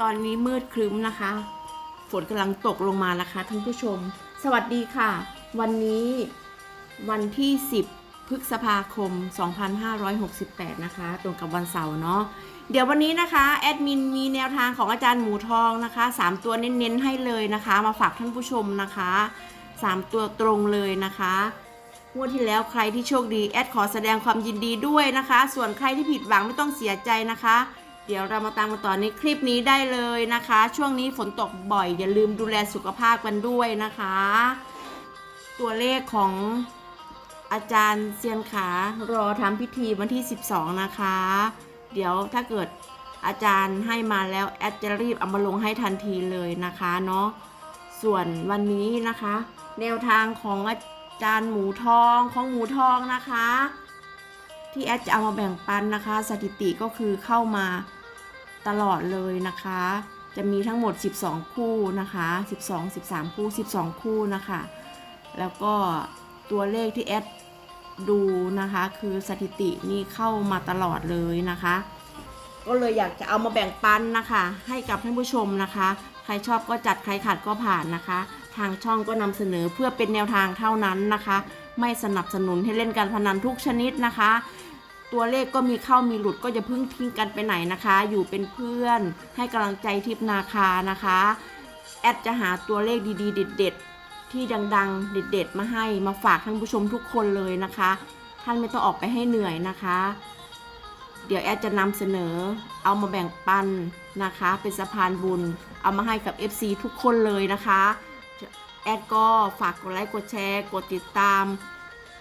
ตอนนี้มืดครึ้มนะคะ ฝนกำลังตกลงมาแล้วค่ะท่านผู้ชม สวัสดีค่ะ วันนี้วันที่ 10 พฤษภาคม 2568 นะคะ ตรงกับวันเสาร์เนาะ เดี๋ยววันนี้นะคะแอดมินมีแนวทางของอาจารย์หมูทองนะคะ 3 ตัวเน้นๆให้เลยนะคะ มาฝากท่านผู้ชมนะคะ 3 ตัวตรงเลยนะคะงวดที่แล้วใครที่โชคดีแอดขอแสดงความยินดีด้วยนะคะ ส่วนใครที่ผิดหวังไม่ต้องเสียใจนะคะ เดี๋ยวเรามาตามกันต่อในคลิปนี้ได้เลยนะคะ ช่วงนี้ฝนตกบ่อย อย่าลืมดูแลสุขภาพกันด้วยนะคะ ตัวเลขของอาจารย์เซียนขารอทำพิธีวันที่ 12 นะคะ เดี๋ยวถ้าเกิดอาจารย์ให้มาแล้วแอดจะรีบเอามาลงให้ทันทีเลยนะคะเนาะส่วนวันนี้นะคะ แนวทางของอาจารย์หมูทองของหมูทองนะคะ ที่แอดจะเอามาแบ่งปันนะคะ สถิติก็คือเข้ามา ตลอดเลยนะคะ จะมีทั้งหมด 12 คู่นะคะ 12 13 คู่ 12 คู่นะคะ แล้วก็ตัวเลขที่แอดดูนะคะคือสถิตินี่เข้ามาตลอดเลยนะคะ ก็เลยอยากจะเอามาแบ่งปันนะคะ ให้กับท่านผู้ชมนะคะ ใครชอบก็จัดใครขัดก็ผ่านนะคะ ทางช่องก็นำเสนอเพื่อเป็นแนวทางเท่านั้นนะคะ ไม่สนับสนุนให้เล่นการพนันทุกชนิดนะคะ ตัวเลขก็มีเข้ามีหลุดก็จะพึ่งทิ้งกันไปไหนนะคะ อยู่เป็นเพื่อนให้กำลังใจทิพนาคานะคะ แอดจะหาตัวเลขดีๆ เด็ด ๆ ที่ดังๆ เด็ด ๆ มาให้มาฝากท่านผู้ชมทุกคนเลยนะคะ ท่านไม่ต้องออกไปให้เหนื่อยนะคะ เดี๋ยวแอดจะนำเสนอ เอามาแบ่งปันนะคะ เป็นสะพานบุญ เอามาให้กับ FC ทุกคนเลยนะคะ แอดก็ฝากกดไลค์กดแชร์ กดติดตาม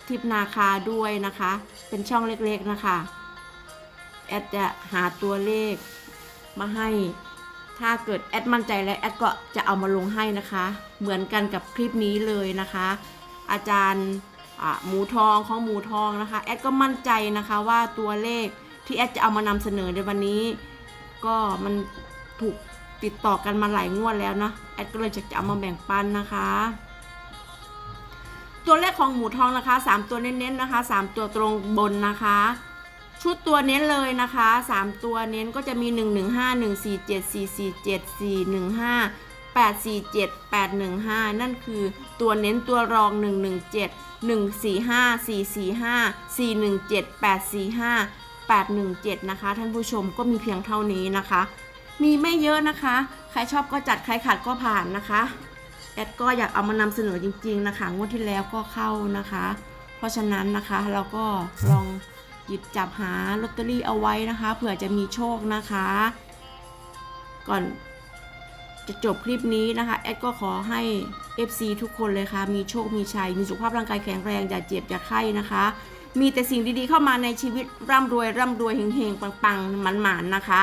ทิปนาคาด้วยนะคะ เป็นช่องเล็กๆนะคะแอดจะหาตัวเลขมาให้ ถ้าเกิดแอดมั่นใจแล้วแอดก็จะเอามาลงให้นะคะ เหมือนกันกับคลิปนี้เลยนะคะ อาจารย์หมูทองของหมูทองนะคะ แอดก็มั่นใจนะคะว่าตัวเลขที่แอดจะเอามานำเสนอในวันนี้ ก็มันถูกติดต่อกันมาหลายงวดแล้วนะ แอดก็เลยจะเอามาแบ่งปันนะคะ ตัวเลขของหมูทองนะคะ 3 ตัวเน้นๆนะคะ 3 ตัวตรงบนนะคะ ชุดตัวเน้นเลยนะคะ 3 ตัวเน้นก็จะมี 1 1 5 1 4 7 4 4 7 4 1 5 8 4 7 8 1 5 นั่นคือตัวเน้นตัวรอง 1 1 7 1 4 5 4 4 5 4 1 7 8 4 5 8 1 7 นะคะ ท่านผู้ชมก็มีเพียงเท่านี้นะคะ มีไม่เยอะนะคะ ใครชอบก็จัดใครขัดก็ผ่านนะคะ แอดก็อยากเอามานำเสนอจริง ๆ นะคะ งวดที่แล้วก็เข้านะคะ เพราะฉะนั้นนะคะเราก็ลองหยิบจับหาลอตเตอรี่เอาไว้นะคะเผื่อจะมีโชคนะคะ ก่อนจะจบคลิปนี้นะคะ แอดก็ขอให้ FC ทุกคนเลยค่ะ มีโชค มีชัย มีสุขภาพร่างกายแข็งแรง อย่าเจ็บ อย่าไข้นะคะ มีแต่สิ่งดีๆเข้ามาในชีวิตร่ำรวย ร่ำรวยเฮงๆ ปังๆหมันๆนะคะ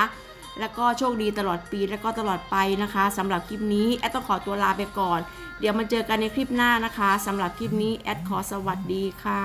แล้วก็โชคดีตลอดปีแล้วก็ตลอดไปนะคะสำหรับคลิปนี้แอดต้องขอตัวลาไปก่อน เดี๋ยวมาเจอกันในคลิปหน้านะคะสำหรับคลิปนี้แอดขอสวัสดีค่ะ